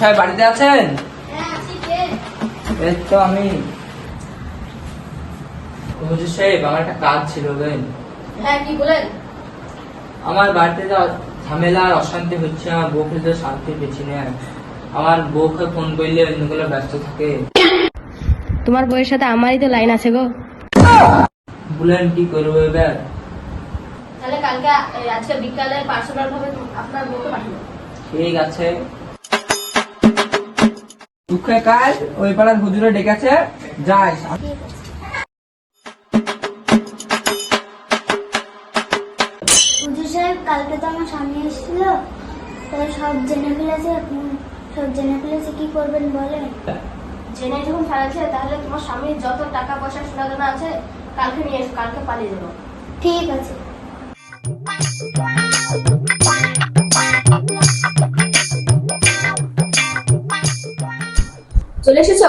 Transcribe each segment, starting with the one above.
সাহেব বাড়িতে আছেন? এই তো আমি। হুজুর সাহেব আমার একটা কাজ ছিল বুঝলেন? হ্যাঁ কি বলেন? আমার বাড়িতে যা ঝামেলা আর অশান্তি হচ্ছে আমার বউকে তো শান্তি পেছি না। আমার বউকে ফোন করলে অন্যগুলো ব্যস্ত থাকে। তোমার বইয়ের সাথে আমারই তো লাইন আছে গো। বলেন কি করব এবার? তাহলে কালকে আজকে বিকালে পার্সোনাল ভাবে আপনার বউকে পাঠাবো। ঠিক আছে। দুঃখে কাজ ওই পাড়ার হুজুরে ডেকেছে যাই। হুজুর সাহেব কালকে তো আমার স্বামী এসেছিল তাই সব জেনে ফেলেছে সব জেনে ফেলেছে কি করবেন বলেন? জেনে যখন ফেলেছে তাহলে তোমার স্বামীর যত টাকা পয়সা সোনা আছে কালকে নিয়ে এসো কালকে পালিয়ে যাব। ঠিক আছে। চলে এসেছ?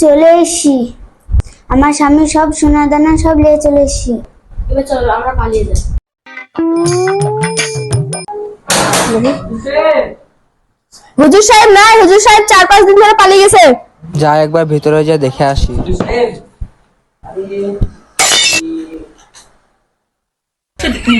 চলে এসি আমার স্বামী সব সোনা দানা সব নিয়ে চলে এসি এবার চলো আমরা পালিয়ে যাই। হুজুর সাহেব না হুজুর সাহেব চার পাঁচ দিন ধরে পালিয়ে গেছে। যা একবার ভিতরে যা দেখে আসি। হুজুর সাহেব তুই